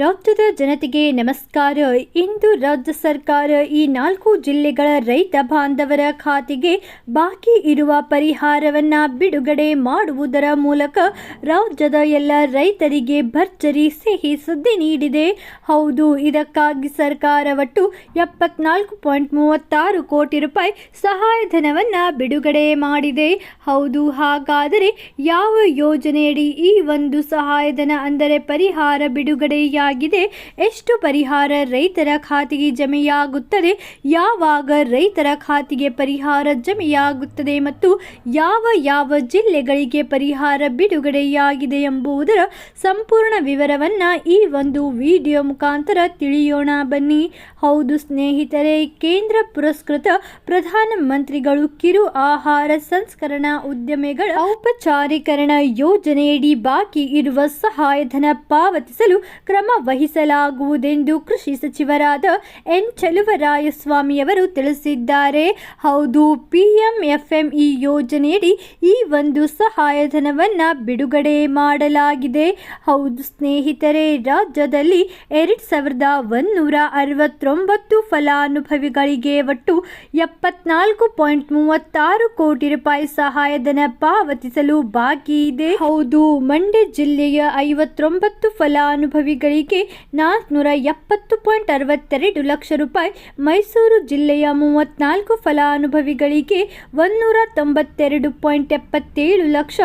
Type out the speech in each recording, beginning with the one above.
ರಾಜ್ಯದ ಜನತೆಗೆ ನಮಸ್ಕಾರ. ಇಂದು ರಾಜ್ಯ ಸರ್ಕಾರ ಈ ನಾಲ್ಕು ಜಿಲ್ಲೆಗಳ ರೈತ ಬಾಂಧವರ ಖಾತೆಗೆ ಬಾಕಿ ಇರುವ ಪರಿಹಾರವನ್ನು ಬಿಡುಗಡೆ ಮಾಡುವುದರ ಮೂಲಕ ರಾಜ್ಯದ ಎಲ್ಲ ರೈತರಿಗೆ ಭರ್ಜರಿ ಸಿಹಿ ಸುದ್ದಿ ನೀಡಿದೆ. ಹೌದು, ಇದಕ್ಕಾಗಿ ಸರ್ಕಾರ ಒಟ್ಟು ಎಪ್ಪತ್ನಾಲ್ಕು ಪಾಯಿಂಟ್ ಮೂವತ್ತಾರು ಕೋಟಿ ರೂಪಾಯಿ ಸಹಾಯಧನವನ್ನು ಬಿಡುಗಡೆ ಮಾಡಿದೆ. ಹೌದು, ಹಾಗಾದರೆ ಯಾವ ಯೋಜನೆಯಡಿ ಈ ಒಂದು ಸಹಾಯಧನ ಅಂದರೆ ಪರಿಹಾರ ಬಿಡುಗಡೆಯಾಗಿದೆ ಎಷ್ಟು ಪರಿಹಾರ ರೈತರ ಖಾತೆಗೆ ಜಮೆಯಾಗುತ್ತದೆ? ಯಾವಾಗ ರೈತರ ಖಾತೆಗೆ ಪರಿಹಾರ ಜಮೆಯಾಗುತ್ತದೆ ಮತ್ತು ಯಾವ ಯಾವ ಜಿಲ್ಲೆಗಳಿಗೆ ಪರಿಹಾರ ಬಿಡುಗಡೆಯಾಗಿದೆ ಎಂಬುದರ ಸಂಪೂರ್ಣ ವಿವರವನ್ನು ಈ ಒಂದು ವಿಡಿಯೋ ಮುಖಾಂತರ ತಿಳಿಯೋಣ ಬನ್ನಿ. ಹೌದು ಸ್ನೇಹಿತರೆ, ಕೇಂದ್ರ ಪುರಸ್ಕೃತ ಪ್ರಧಾನಮಂತ್ರಿಗಳು ಕಿರು ಆಹಾರ ಸಂಸ್ಕರಣಾ ಉದ್ಯಮಿಗಳ ಔಪಚಾರೀಕರಣ ಯೋಜನೆಯಡಿ ಬಾಕಿ ಇರುವ ಸಹಾಯಧನ ಪಾವತಿಸಲು ಕ್ರಮ ವಹಿಸಲಾಗುವುದೆಂದು ಕೃಷಿ ಸಚಿವರಾದ ಎನ್ ಚಲುವರಾಯಸ್ವಾಮಿಯವರು ತಿಳಿಸಿದ್ದಾರೆ. ಹೌದು ಪಿಎಂಎಫ್ಎಂಇ ಯೋಜನೆಯಡಿ ಈ ಒಂದು ಸಹಾಯಧನವನ್ನು ಬಿಡುಗಡೆ ಮಾಡಲಾಗಿದೆ. ಹೌದು ಸ್ನೇಹಿತರೆ, ರಾಜ್ಯದಲ್ಲಿ ಎರಡು ಸಾವಿರದ ಒಂದೂರ ಅರವತ್ತೊಂಬತ್ತು ಫಲಾನುಭವಿಗಳಿಗೆ ಒಟ್ಟು ಎಪ್ಪತ್ನಾಲ್ಕು ಪಾಯಿಂಟ್ ಮೂವತ್ತಾರು ಕೋಟಿ ರೂಪಾಯಿ ಸಹಾಯಧನ ಪಾವತಿಸಲು ಬಾಕಿ ಇದೆ. ಹೌದು, ಮಂಡ್ಯ ಜಿಲ್ಲೆಯ ಐವತ್ತೊಂಬತ್ತು ಫಲಾನುಭವಿಗಳಿಗೆ ನಾಲ್ಕುನೂರ ಎಪ್ಪತ್ತು ಪಾಯಿಂಟ್ ಅರವತ್ತೆರಡು ಲಕ್ಷ ರೂಪಾಯಿ, ಮೈಸೂರು ಜಿಲ್ಲೆಯ ಮೂವತ್ತ್ನಾಲ್ಕು ಫಲಾನುಭವಿಗಳಿಗೆ ಒಂದೂರ ತೊಂಬತ್ತೆರಡು ಪಾಯಿಂಟ್ ಎಪ್ಪತ್ತೇಳು ಲಕ್ಷ,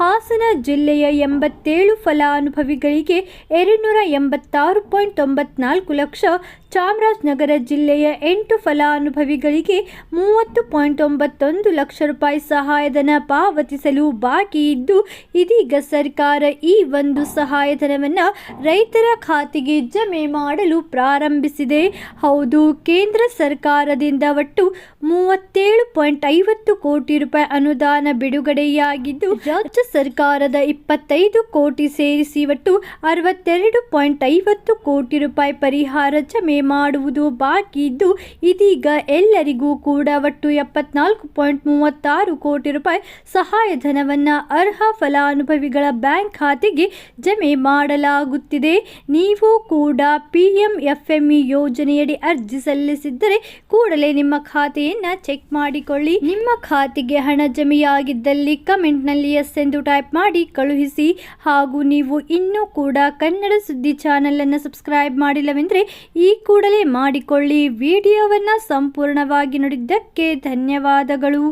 ಹಾಸನ ಜಿಲ್ಲೆಯ ಎಂಬತ್ತೇಳು ಫಲಾನುಭವಿಗಳಿಗೆ ಎರಡುನೂರ ಎಂಬತ್ತಾರು ಪಾಯಿಂಟ್ ತೊಂಬತ್ನಾಲ್ಕು ಲಕ್ಷ, ಚಾಮರಾಜನಗರ ಜಿಲ್ಲೆಯ ಎಂಟು ಫಲಾನುಭವಿಗಳಿಗೆ ಮೂವತ್ತು ಪಾಯಿಂಟ್ ಒಂಬತ್ತೊಂದು ಲಕ್ಷ ರೂಪಾಯಿ ಸಹಾಯಧನ ಪಾವತಿಸಲು ಬಾಕಿ ಇದ್ದು, ಇದೀಗ ಸರ್ಕಾರ ಈ ಒಂದು ಸಹಾಯಧನವನ್ನು ರೈತರ ಖಾತೆಗೆ ಜಮೆ ಮಾಡಲು ಪ್ರಾರಂಭಿಸಿದೆ. ಹೌದು, ಕೇಂದ್ರ ಸರ್ಕಾರದಿಂದ ಒಟ್ಟು ಮೂವತ್ತೇಳು ಪಾಯಿಂಟ್ ಐವತ್ತು ಕೋಟಿ ರೂಪಾಯಿ ಅನುದಾನ ಬಿಡುಗಡೆಯಾಗಿದ್ದು, ರಾಜ್ಯ ಸರ್ಕಾರದ ಇಪ್ಪತ್ತೈದು ಕೋಟಿ ಸೇರಿಸಿ ಒಟ್ಟು ಅರವತ್ತೆರಡು ಪಾಯಿಂಟ್ ಐವತ್ತು ಕೋಟಿ ರೂಪಾಯಿ ಪರಿಹಾರ ಜಮೆ ಮಾಡುವುದು ಬಾಕಿ ಇದ್ದು, ಇದೀಗ ಎಲ್ಲರಿಗೂ ಕೂಡ ಒಟ್ಟು ಎಪ್ಪತ್ನಾಲ್ಕು ಪಾಯಿಂಟ್ ಮೂವತ್ತಾರು ಕೋಟಿ ರೂಪಾಯಿ ಸಹಾಯಧನವನ್ನು ಅರ್ಹ ಫಲಾನುಭವಿಗಳ ಬ್ಯಾಂಕ್ ಖಾತೆಗೆ ಜಮೆ ಮಾಡಲಾಗುತ್ತಿದೆ. ನೀವು ಕೂಡ P M F M E ಯೋಜನೆಯಡಿ ಅರ್ಜಿ ಸಲ್ಲಿಸಿದ್ದರೆ ಕೂಡಲೇ ನಿಮ್ಮ ಖಾತೆಯನ್ನು ಚೆಕ್ ಮಾಡಿಕೊಳ್ಳಿ. ನಿಮ್ಮ ಖಾತೆಗೆ ಹಣ ಜಮೆಯಾಗಿದ್ದಲ್ಲಿ ಕಮೆಂಟ್ನಲ್ಲಿ ಎಸ್ ಎಂದು ಟೈಪ್ ಮಾಡಿ ಕಳುಹಿಸಿ. ಹಾಗೂ ನೀವು ಇನ್ನೂ ಕೂಡ ಕನ್ನಡ ಸುದ್ದಿ ಚಾನಲನ್ನು ಸಬ್ಸ್ಕ್ರೈಬ್ ಮಾಡಿಲ್ಲವೆಂದರೆ ಈ ಕೂಡಲೇ ಮಾಡಿಕೊಳ್ಳಿ. ವಿಡಿಯೋವನ್ನು ಸಂಪೂರ್ಣವಾಗಿ ನೋಡಿದ್ದಕ್ಕೆ ಧನ್ಯವಾದಗಳು.